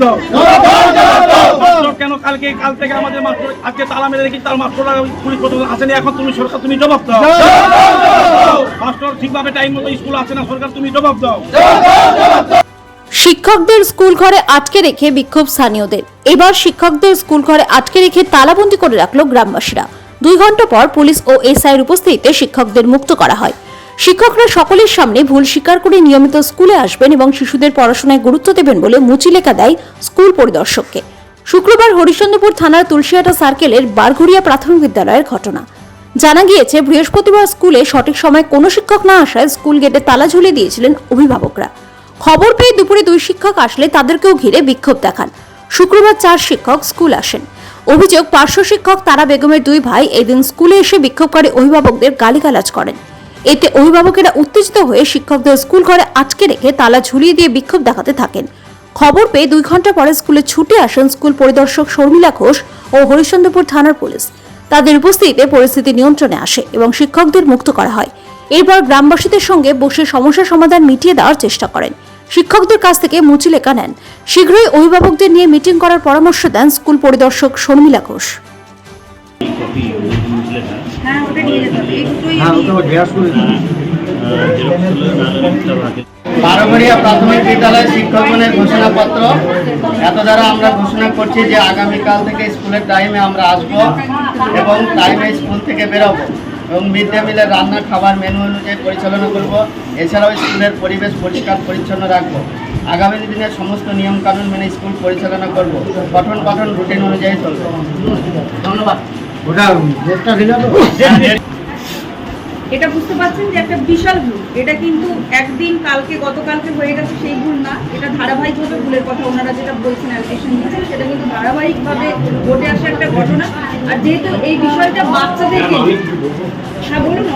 জবাব দাও। কেন কালকে কাল থেকে আমাদের মাস্টার আজকে তালা মেরে রেখেছি তার মাস্টাররা পুলিশ প্রশাসন আসেনি এখন তুমি সরকার তুমি জবাব দাও। মাস্টার ঠিকভাবে টাইম মতো স্কুল আসে না সরকার তুমি জবাব দাও। শিক্ষকদের স্কুল ঘরে আটকে রেখে বিক্ষোভ স্থানীয়দের। এবার শিক্ষকদের স্কুল ঘরে আটকে রেখে তালাবন্দি করে রাখল গ্রামবাসীরা। দুই ঘণ্টা পর পুলিশ ও এসআইয়ের উপস্থিতিতে শিক্ষকদের মুক্ত করা হয়। শিক্ষকরা সকলের সামনে ভুল স্বীকার করে নিয়মিত স্কুলে আসবেন এবং শিশুদের পড়াশোনায় গুরুত্ব দেবেন বলে মুচি লেখা দেয় স্কুল পরিদর্শককে। শুক্রবার হরিশ্চন্দ্রপুর থানার তুলসিয়াটা সার্কেলের বারঘুরিয়া প্রাথমিক বিদ্যালয়ের ঘটনা। জানা গিয়েছে, বৃহস্পতিবার স্কুলে সঠিক সময় কোনো শিক্ষক না আসায় স্কুল গেটে তালা ঝুলিয়ে দিয়েছিলেন অভিভাবকরা। খবর পেয়ে দুপুরে দুই শিক্ষক আসলে তাদেরকেও ঘিরে বিক্ষোভ দেখান। শুক্রবার চার শিক্ষক স্কুল আসেন। অভিযোগ, পার্শ্ব শিক্ষক তারা বেগমের দুই ভাই এদিন স্কুলে এসে বিক্ষোভকারী অভিভাবকদের গালিগালাজ করেন। এতে অভিভাবকেরা উত্তেজিত হয়ে শিক্ষকদের স্কুল ঘরে আটকে রেখে তালা ঝুলিয়ে দিয়ে বিক্ষোভ দেখাতে থাকেন। খবর পেয়ে দুই ঘণ্টা পরে স্কুলে ছুটে আসেন স্কুল পরিদর্শক শর্মিলা ঘোষ ও হরিশ্চন্দ্রপুর থানার পুলিশ। তাদের উপস্থিতিতে পরিস্থিতি নিয়ন্ত্রণে আসে এবং শিক্ষকদের মুক্ত করা হয়। এরপর গ্রামবাসীদের সঙ্গে বসে সমস্যা সমাধান মিটিয়ে দেওয়ার চেষ্টা করেন। শিক্ষকদের কাছ থেকে মুচি লেখা নেন। শীঘ্রই অভিভাবকদের নিয়ে মিটিং করার পরামর্শ দেন স্কুল পরিদর্শক শর্মিলা ঘোষ। হ্যাঁ হ্যাঁ বারোঘড়িয়া প্রাথমিক বিদ্যালয় শিক্ষকগণের ঘোষণাপত্র। এত দ্বারা আমরা ঘোষণা করছি যে আগামীকাল থেকে স্কুলের টাইমে আমরা আসব এবং টাইমে স্কুল থেকে বেরোবো এবং মিড ডে মিলের রান্না, খাবার মেনু অনুযায়ী পরিচালনা করব। এছাড়াও স্কুলের পরিবেশ পরিষ্কার, পরিচ্ছন্ন রাখব। আগামী দিনে সমস্ত নিয়মকানুন মেনে স্কুল পরিচালনা করব। পঠন পাঠন রুটিন অনুযায়ী চলবে। ধন্যবাদ। ওটা তো। এটা বুঝতে পারছেন যে একটা বিশাল ভুল। এটা কিন্তু একদিন কালকে গতকালকে হয়ে গেছে সেই ভুল না। এটা ধারাবাহিকভাবে ভুলের কথা ওনারা যেটা বলছেন অ্যালিগেশন দিয়েছেন সেটা কিন্তু ধারাবাহিকভাবে ঘটে আসা একটা ঘটনা। আর যেহেতু এই বিষয়টা বাচ্চাদেরকে হ্যাঁ বলুন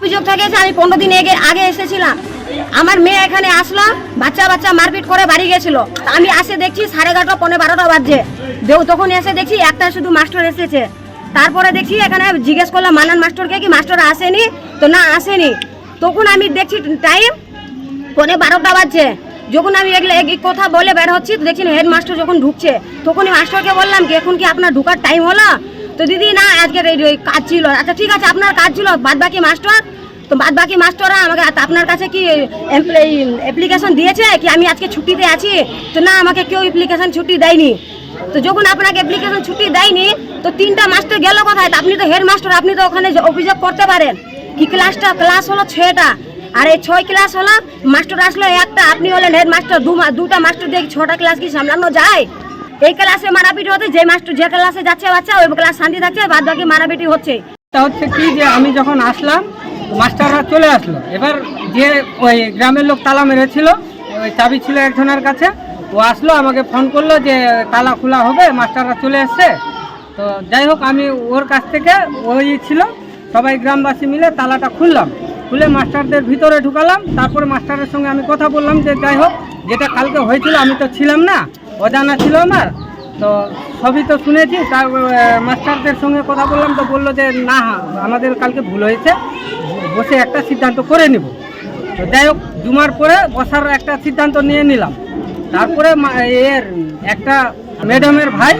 অভিযোগ থেকেছে আমি পনেরো দিন আগে আগে এসেছিলাম। আমার মেয়ে এখানে আসলো, বাচ্চা বাচ্চা মারপিট করে বাড়ি গেছিল। আমি আসে দেখছি সাড়ে এগারোটা পনেরো বারোটা বাজছে। দেও তখন এসে দেখছি একটা শুধু মাস্টার এসেছে। তারপরে দেখছি এখানে জিজ্ঞেস করলাম মানান মাস্টারকে কি মাস্টার আসেনি? তো না, আসেনি। তখন আমি দেখছি টাইম পনে বারোটা বাজছে। যখন আমি এগুলো এই কথা বলে বের হচ্ছি, তো দেখছি হেড মাস্টার যখন ঢুকছে, তখনই মাস্টারকে বললাম কি, এখন কি আপনার ঢুকার টাইম হলো? তো দিদি, না এই কাজ ছিল। আচ্ছা ঠিক আছে, আপনার কাজ ছিল বাদ বাকি মাস্টার তো বাদ বাকি মাস্টাররা আমাকে আপনার কাছে কি অ্যাপ্লিকেশন দিয়েছে কি আমি আজকে ছুটিতে আছি? তো না, আমাকে কেউ অ্যাপ্লিকেশন ছুটি দেয়নি। তো যখন আপনাকে অ্যাপ্লিকেশন ছুটি দেয়নি, তো তিনটা মাস্টার গেল কোথায়? আপনি তো হেড মাস্টার আপনি তো ওখানে অভিযোগ করতে পারেন। কি ক্লাসটা ক্লাস হলো ছয়টা। আর এই ছয় ক্লাস হলো মাস্টার আসলো একটা, আপনি হলেন হেড মাস্টার দুটা মাস্টার দিয়ে ছটা ক্লাস কি সামলানো যায়? এই ক্লাসে মারাপিটি হতে যে মাস্টার যে ক্লাসে যাচ্ছে, বাচ্চা, ওই ক্লাস শান্তি থাকছে বাদ বাকি মারাপিটি হচ্ছে। তা হচ্ছে কি যে আমি যখন আসলাম মাস্টাররা চলে আসলো। এবার যে ওই গ্রামের লোক তালা মেরেছিল, ওই চাবি ছিল একজনের কাছে, ও আসলো, আমাকে ফোন করল যে তালা খোলা হবে, মাস্টাররা চলে এসছে। তো যাই হোক, আমি ওর কাছ থেকে ওই ছিল, সবাই গ্রামবাসী মিলে তালাটা খুললাম। খুলে মাস্টারদের ভিতরে ঢুকালাম, তারপরে মাস্টারের সঙ্গে আমি কথা বললাম যে, যাই হোক, যেটা কালকে হয়েছিল, আমি তো ছিলাম না, অজানা ছিল আমার। তো সবই তো শুনেছি তার মাস্টারদের সঙ্গে কথা বললাম, তো বলল যে, না, আমাদের কালকে ভুল হয়েছে। বসে একটা সিদ্ধান্ত করে নিব। তো যাই হোক জুমার পরে বসার একটা সিদ্ধান্ত নিয়ে নিলাম। তারপরে এর একটা ম্যাডামের ভাই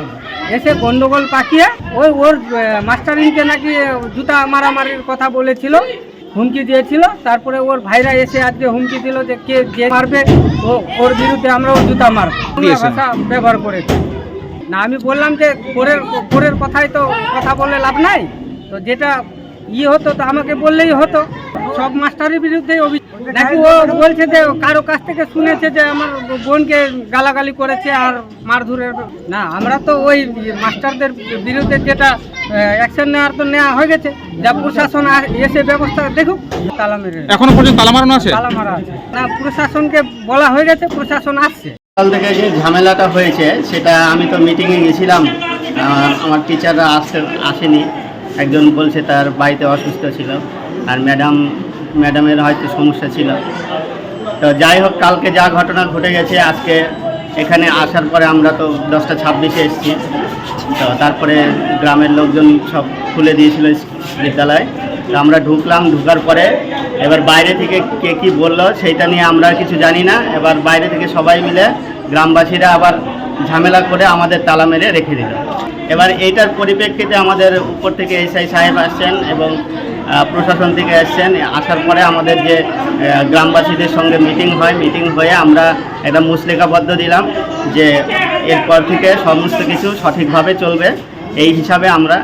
এসে গন্ডগোল পাকিয়ে ওই ওর আহ, মাস্টারিনকে নাকি জুতা মারামারির কথা বলেছিল হুমকি দিয়েছিল। তারপরে ওর ভাইরা এসে আজকে হুমকি দিল যে কে যে মারবে ও ওর বিরুদ্ধে আমরাও জুতা মারব। ভাষা ব্যবহার করেছি। না আমি বললাম যে পরের পরের কথাই তো কথা বলে লাভ নাই। তো যেটা ই হতো তো আমাকে বললেই হতো। সব মাস্টারের বিরুদ্ধে অভিযোগ নাকি ও বলছে যে কারও কাছ থেকে শুনেছে যে আমার বোনকে গালাগালি করেছে আর মারধরের না আমরা তো ওই মাস্টারদের বিরুদ্ধে যেটা অ্যাকশন নেওয়ার তো নেওয়া হয়ে গেছে। যা প্রশাসন এসে ব্যবস্থা দেখুক। তালা মেরে এখনও পর্যন্ত তালা মারানো আছে? তালা মারা আছে। না প্রশাসনকে বলা হয়ে গেছে প্রশাসন আসছে। কাল থেকে যে ঝামেলাটা হয়েছে সেটা আমি তো মিটিংয়ে গেছিলাম। আমার টিচাররা আসতে আসেনি। একজন বলছে তার বাড়িতে অসুস্থ ছিল আর ম্যাডাম, ম্যাডামের হয়তো সমস্যা ছিল। তো যাই হোক, কালকে যা ঘটনা ঘটে গেছে, আজকে এখানে আসার পরে আমরা তো দশটা ছাব্বিশে এসেছি। তো তারপরে গ্রামের লোকজন সব খুলে দিয়েছিল বিদ্যালয়। তো আমরা ঢুকলাম, ঢুকার পরে এবার বাইরে থেকে কে কী বলল, সেইটা নিয়ে আমরা কিছু জানি না। এবার বাইরে থেকে সবাই মিলে গ্রামবাসীরা আবার ঝামেলা করে আমাদের তালা মেরে রেখে দিল। এবার এইটার পরিপ্রেক্ষিতে আমাদের উপর থেকে এসআই সাহেব আসছেন এবং প্রশাসন থেকে আসছেন। আসার পরে আমাদের যে গ্রামবাসীদের সঙ্গে মিটিং হয়, মিটিং হয়ে আমরা একটা মুসলেখাবদ্ধ দিলাম যে, এরপর থেকে সমস্ত কিছু সঠিকভাবে চলবে। এই হিসাবে আমরা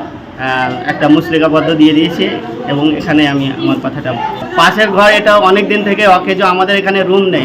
একটা মুসলেখাবদ্ধ দিয়ে দিয়েছি এবং এখানে আমি আমার কথাটা পাশের ঘর, এটা অনেক দিন থেকে অকেজো আমাদের এখানে রুম নেই।